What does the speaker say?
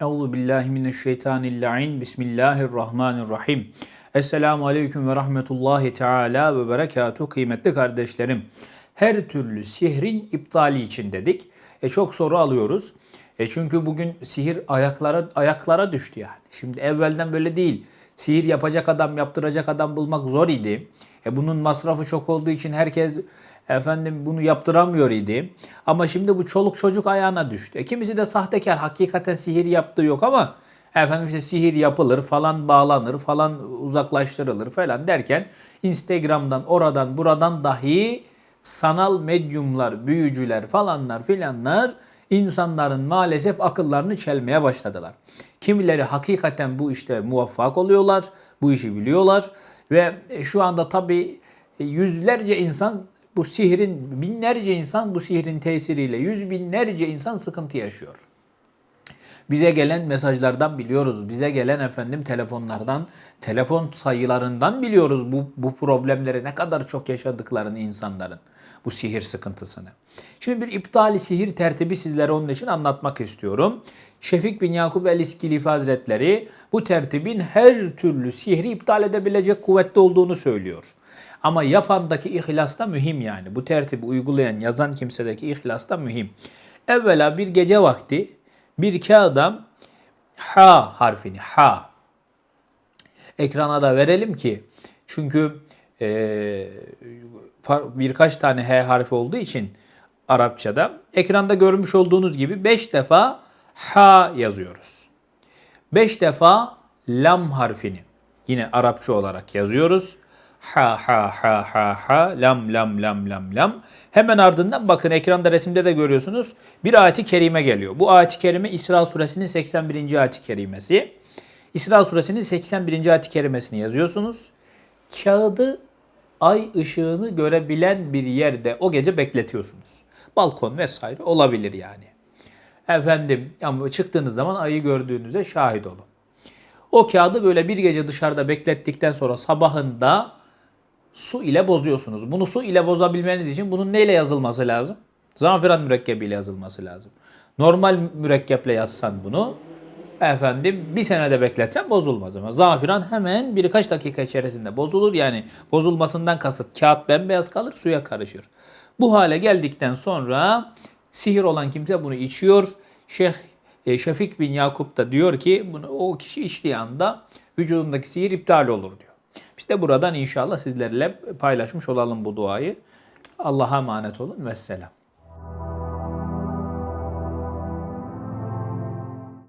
Euzu billahi mineşşeytanirracim. Bismillahirrahmanirrahim. Esselamu aleyküm ve rahmetullahi teala ve berekatuhu kıymetli kardeşlerim. Her türlü sihrin iptali için dedik. E çok soru alıyoruz. E çünkü bugün sihir ayaklara ayaklara düştü yani. Şimdi evvelden böyle değil. Sihir yapacak adam, yaptıracak adam bulmak zor idi. E bunun masrafı çok olduğu için herkes efendim bunu yaptıramıyor idi. Ama şimdi bu çoluk çocuk ayağına düştü. E kimisi de sahtekar, hakikaten sihir yaptığı yok ama efendim işte sihir yapılır, falan bağlanır, falan uzaklaştırılır falan derken Instagram'dan, oradan, buradan dahi sanal medyumlar, büyücüler falanlar filanlar insanların maalesef akıllarını çelmeye başladılar. Kimileri hakikaten bu işte muvaffak oluyorlar, bu işi biliyorlar ve şu anda tabii yüzlerce insan bu sihrin, binlerce insan bu sihrin tesiriyle, yüz binlerce insan sıkıntı yaşıyor. Bize gelen mesajlardan biliyoruz. Bize gelen efendim telefonlardan, telefon sayılarından biliyoruz bu, bu problemleri ne kadar çok yaşadıklarını insanların. Bu sihir sıkıntısını. Şimdi bir iptali sihir tertibi sizlere onun için anlatmak istiyorum. Şefik bin Yakup el-İskilifi Hazretleri bu tertibin her türlü sihri iptal edebilecek kuvvette olduğunu söylüyor. Ama yapandaki ihlas da mühim yani. Bu tertibi uygulayan, yazan kimsedeki ihlas da mühim. Evvela bir gece vakti bir kağıda ha harfini ha ekrana da verelim ki çünkü e, birkaç tane h harfi olduğu için Arapçada ekranda görmüş olduğunuz gibi 5 defa ha yazıyoruz. 5 defa lam harfini yine Arapça olarak yazıyoruz. Ha ha ha ha ha lam lam lam lam lam. Hemen ardından bakın ekranda resimde de görüyorsunuz. Bir ayeti kerime geliyor. Bu ayeti kerime İsra suresinin 81. ayeti kerimesi. İsra suresinin 81. ayeti kerimesini yazıyorsunuz. Kağıdı ay ışığını görebilen bir yerde o gece bekletiyorsunuz. Balkon vesaire olabilir yani. Efendim ama çıktığınız zaman ayı gördüğünüze şahit olun. O kağıdı böyle bir gece dışarıda beklettikten sonra sabahında su ile bozuyorsunuz. Bunu su ile bozabilmeniz için bunun neyle yazılması lazım? Zaferan mürekkebiyle yazılması lazım. Normal mürekkeple yazsan bunu efendim bir senede bekletsen bozulmaz ama zafiran hemen birkaç dakika içerisinde bozulur. Yani bozulmasından kasıt kağıt bembeyaz kalır suya karışır. Bu hale geldikten sonra sihir olan kimse bunu içiyor. Şeyh e, Şefik bin Yakup da diyor ki bunu o kişi içtiği anda vücudundaki sihir iptal olur diyor. De buradan inşallah sizlerle paylaşmış olalım bu duayı. Allah'a emanet olun. Vesselam.